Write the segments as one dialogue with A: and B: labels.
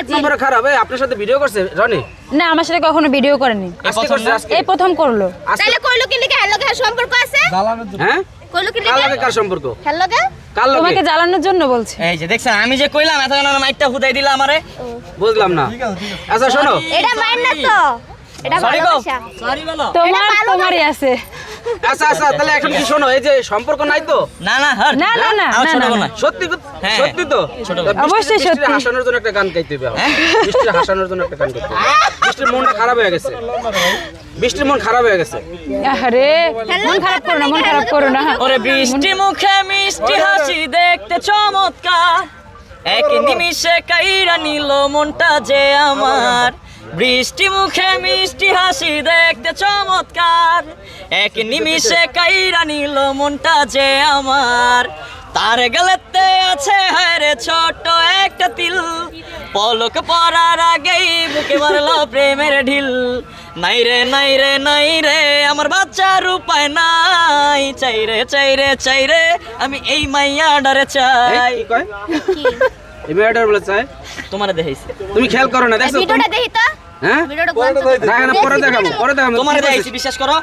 A: এক নম্বরে খারাপ এই আপনার সাথে ভিডিও করছে রনি?
B: না আমার সাথে কখনো ভিডিও করেনি।
A: আজকে করছে আজকে?
B: এই প্রথম করল।
C: তাইলে কইলো কি লিখে হ্যালো কে সম্পর্ক আছে?
A: হ্যাঁ?
C: কইলো কি
A: কার
C: লিখে
A: কার সম্পর্ক?
C: হ্যালো কে
B: তোমাকে জ্বালানোর জন্য বলছে।
D: এই যে দেখছেন আমি যে কইলাম এত মাইকটা হুদাই দিলা আমারে।
A: বুঝলাম না। আচ্ছা শোনো।
C: এটা মাইন না তো। এটা ভালোবাসা।
D: সরি বলো।
B: তোমার তোমারই আছে।
A: আচ্ছা আচ্ছা তাহলে এখন কি শোনো এই যে সম্পর্ক নাই তো?
D: না না
B: না না না না, না,
A: সত্যি
D: হ্যাঁ।
A: সত্যি তো?
B: অবশ্যই
A: বৃষ্টির
B: সত্যি।
A: হাসানোর জন্য একটা গান গাইতে হবে
D: হ্যাঁ?
A: বৃষ্টির হাসানোর জন্য একটা গান গাইতে হবে। বৃষ্টির মনটা খারাপ হয়ে গেছে। বৃষ্টির মন খারাপ হয়ে গেছে।
B: আরে মন খারাপ করো না মন খারাপ করো না
D: ওরে বৃষ্টি মুখে মিষ্টি হাসি দেখতে চমৎকার। এক নিমিষে কাইরা নিল মনটা যে আমার। বৃষ্টি মুখে মিষ্টি হাসি দেখতে চমৎকার। এক নিমিষে কাইরা নিল মনটা যে আমার। তার গেলেতে আছে হায়রে ছোট একটা তিল। পলক পরার আগেই বুকে মারলো প্রেমের ঢিল। নাই রে নাই রে নাই রে আমার বাচ্চার উপায় নাই। চাই রে চাই রে চাই রে আমি এই মাইয়া ডারে চাই
A: এই মেয়েটার বলে চাই
D: তোমারে দেখাইছি।
A: তুমি খেয়াল করো না দেখছ
C: ভিডিওটা দেখি তো।
A: হ্যাঁ?
C: ভিডিওটা কোন
A: না পরে দেখাবো পরে দেখাবো
D: তোমারে দেখাইছি বিশ্বাস করো?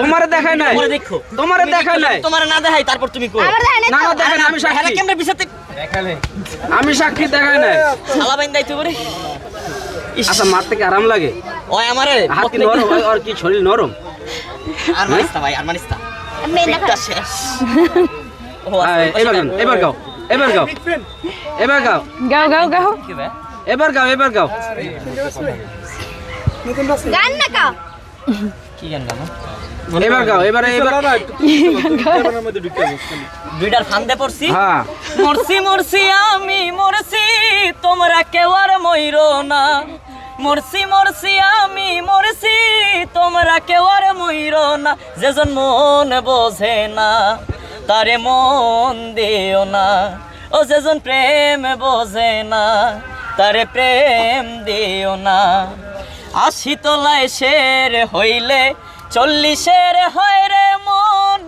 A: তোমারে দেখাই নাই।
D: তোমারে দেখো।
A: তোমারে দেখাই নাই।
D: তোমারে না দেখাই তারপর তুমি কো
C: আমার
A: না না দেখাই না আমি সাক্ষী।
D: কেমনে বিছাতে
A: আমি সাক্ষী দেখাই নাই।
D: শালা বাইন দাইতে পারে। ইস,
A: আচ্ছা মারতে কি আরাম লাগে?
D: ওই আমারে
A: হাত কি নরম হয় আর কি শরীর নরম?
D: আর মানিস না ভাই আর মানিস না।
C: মেয়ে
D: শেষ। ও আচ্ছা,
A: হ্যাঁ, এবার গান এবার গাও। এবার গাও। এবার গাও।
B: গাও গাও গাও।
A: এবার গাও এবার গাও।
C: গান না কা
D: কি গান গানো
A: এবার গাও এবারে এবার
D: দুইটার ফান্দে পড়ছি।
A: হ্যাঁ।
D: মরছি মরছি আমি মরছি তোমরা কেউ আর মইরো না। মরছি মরছি আমি মরছি তোমরা কেউ আর মইরো না। যেজন মন বোঝে না। তারে মন দিও না। ও যেজন প্রেম বোঝে না, তারে প্রেম দিও না। আশি তলায় শের হইলে চল্লিশের হয় রে মন,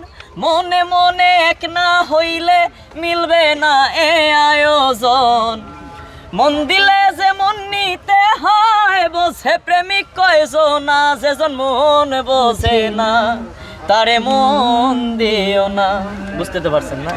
D: মনে মনে এক না হইলে মিলবে না এ আয়োজন। মন দিলে যে মন নিতে হয়, বোঝে প্রেমিক কয়জনা যেজন মন বোঝে না। তারে মন দিও না। বুঝতে তো পারছেন না?